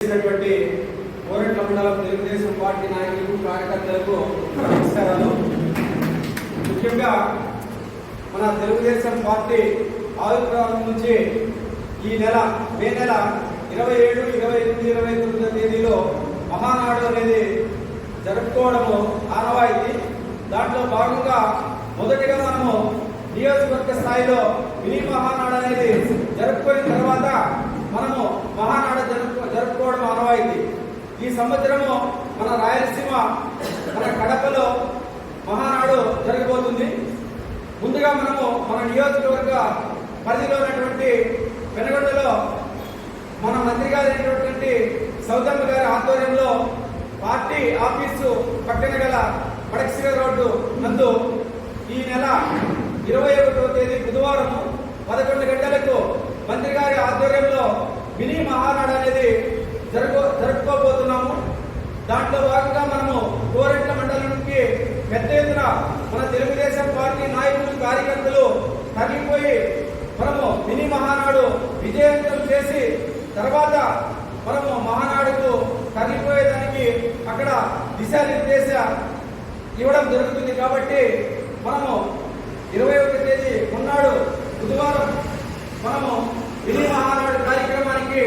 చేసినటువంటి కోరట్ల మండలం తెలుగుదేశం పార్టీ నాయకులకు కార్యకర్తలకు నమస్కారాలు. ముఖ్యంగా మన తెలుగుదేశం పార్టీ ఆవిర్భావం నుంచి ఈ నెల మే నెల ఇరవై ఏడు ఇరవై ఎనిమిది ఇరవై తొమ్మిదో తేదీలో మహానాడు అనేది జరుపుకోవడము ఆనవాయితీ. దాంట్లో భాగంగా మొదటిగా మనము నియోజకవర్గ స్థాయిలో మినీ మహానాడు అనేది జరుపుకున్న తర్వాత మనము మహానాడు జరుపు జరుపుకోవడం ఆనవాయితీ ఈ సంవత్సరము మన రాయలసీమ మన కడపలో మహానాడు జరగబోతుంది. ముందుగా మనము మన నియోజకవర్గ పరిధిలో ఉన్నటువంటి పెనగొండలో మన మంత్రి గారు అయినటువంటి సౌదమ్మ గారి ఆధ్వర్యంలో పార్టీ ఆఫీసు పక్కన గల పడక్సిర రోడ్డు నందు ఈ నెల ఇరవై ఒకటో తేదీ బుధవారం పదకొండు గంటలకు మంత్రి గారి ఆధ్వర్యంలో మినీ మహానాడు అనేది జరగ జరుపుకోబోతున్నాము దాంట్లో భాగంగా మనము కోరెట్ల మండలానికి పెద్ద ఎత్తున మన తెలుగుదేశం పార్టీ నాయకులు కార్యకర్తలు తరలిపోయి మనము మినీ మహానాడు విజయవంతం చేసి తర్వాత మనము మహానాడుకు తరలిపోయేదానికి అక్కడ దిశానిర్దేశ ఇవ్వడం జరుగుతుంది కాబట్టి మనము ఇరవై ఒకటి తేదీ ఉన్నాడు బుధవారం మనము మినీ మహానాడు కార్యక్రమానికి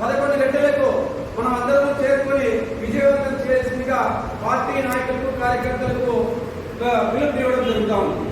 పదకొండు గంటలకు మనం అందరం చేరుకొని విజయవంతం చేసిందిగా పార్టీ నాయకులకు కార్యకర్తలకు மிகப்பெரிய இடத்துல இருக்காங்க